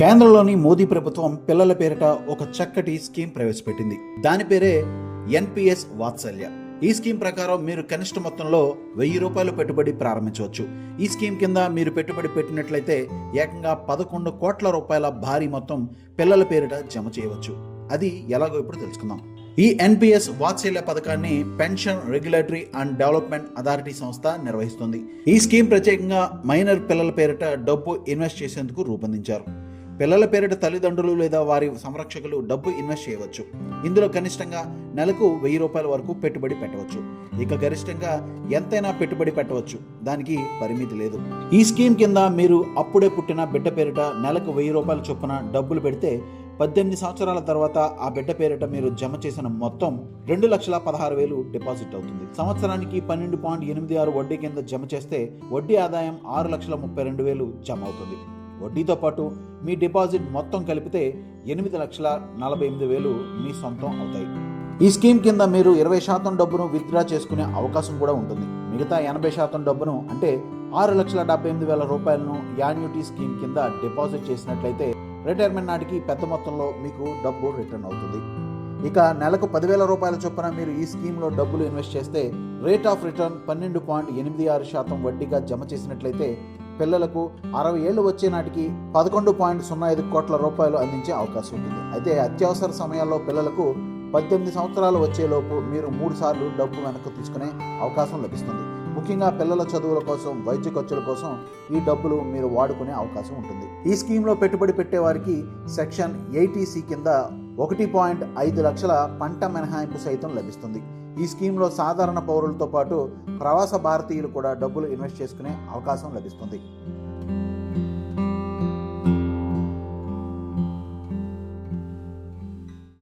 కేంద్రంలోని మోదీ ప్రభుత్వం పిల్లల పేరిట ఒక చక్కటి స్కీమ్ ప్రవేశపెట్టింది. దాని పేరే ఎన్పిఎస్ వాత్సల్య. ఈ స్కీమ్ ప్రకారం మీరు కనిష్ట మొత్తంలో వెయ్యి రూపాయలు పెట్టుబడి ప్రారంభించవచ్చు. ఈ స్కీమ్ కింద మీరు పెట్టుబడి పెట్టినట్లయితే ఏకంగా పదకొండు కోట్ల రూపాయల భారీ మొత్తం పిల్లల పేరిట జమ చేయవచ్చు. అది ఎలాగో ఇప్పుడు తెలుసుకుందాం. ఈ ఎన్పిఎస్ వాత్సల్య పథకాన్ని pension regulatory and development authority సంస్థ నిర్వహిస్తుంది. ఈ స్కీమ్ ప్రత్యేకంగా మైనర్ పిల్లల పేరిట డబ్బు ఇన్వెస్ట్ చేసేందుకు రూపొందించారు. పిల్లల పేరిట తల్లిదండ్రులు లేదా వారి సంరక్షకులు డబ్బు ఇన్వెస్ట్ చేయవచ్చు. ఇందులో కనిష్టంగా నెలకు వెయ్యి రూపాయల వరకు పెట్టుబడి పెట్టవచ్చు. ఇక గరిష్టంగా ఎంతైనా పెట్టుబడి పెట్టవచ్చు. దానికి పరిమితి లేదు. ఈ స్కీమ్ కింద మీరు అప్పుడే పుట్టిన బిడ్డ పేరిట నెలకు వెయ్యి రూపాయల చొప్పున డబ్బులు పెడితే పద్దెనిమిది సంవత్సరాల తర్వాత ఆ బిడ్డ పేరిట మీరు జమ చేసిన మొత్తం రెండు లక్షల పదహారు వేలు డిపాజిట్ అవుతుంది. సంవత్సరానికి పన్నెండు పాయింట్ ఎనిమిది ఆరు వడ్డీ కింద జమ చేస్తే వడ్డీ ఆదాయం ఆరు లక్షల ముప్పై రెండు వేలు జమ అవుతుంది. వడ్డీతో పాటు మీ డిపాజిట్ మొత్తం కలిపితే ఎనిమిది లక్షల నలభై ఎనిమిది వేలు మీ సొంతం అవుతాయి. ఈ స్కీమ్ కింద మీరు ఇరవై శాతం డబ్బును విత్డ్రా చేసుకునే అవకాశం కూడా ఉంటుంది. మిగతా ఎనభై శాతం డబ్బును అంటే ఆరు లక్షల డెబ్బై ఎనిమిది వేల రూపాయలను యాన్యుటీ స్కీమ్ కింద డిపాజిట్ చేసినట్లయితే రిటైర్మెంట్ నాటికి పెద్ద మొత్తంలో మీకు డబ్బు రిటర్న్ అవుతుంది. ఇక నెలకు పదివేల రూపాయల చొప్పున మీరు ఈ స్కీమ్లో డబ్బులు ఇన్వెస్ట్ చేస్తే రేట్ ఆఫ్ రిటర్న్ పన్నెండు పాయింట్ ఎనిమిది ఆరు శాతం వడ్డీగా జమ చేసినట్లయితే పిల్లలకు అరవై ఏళ్ళు వచ్చే నాటికి పదకొండు పాయింట్ సున్నా ఐదు కోట్ల రూపాయలు అందించే అవకాశం ఉంటుంది. అయితే అత్యవసర సమయాల్లో పిల్లలకు పద్దెనిమిది సంవత్సరాలు వచ్చేలోపు మీరు మూడు సార్లు డబ్బు వెనక్కు తీసుకునే అవకాశం లభిస్తుంది. ముఖ్యంగా పిల్లల చదువుల కోసం వైద్య ఖర్చుల కోసం ఈ డబ్బులు మీరు వాడుకునే అవకాశం ఉంటుంది. ఈ స్కీమ్లో పెట్టుబడి పెట్టే వారికి సెక్షన్ ఎయిటీసీ కింద ఒకటి పాయింట్ ఐదు లక్షల పంట మినహాయింపు సైతం లభిస్తుంది. ఈ స్కీమ్లో సాధారణ పౌరులతో పాటు ప్రవాస భారతీయులు కూడా డబ్బులు ఇన్వెస్ట్ చేసుకునే అవకాశం లభిస్తుంది.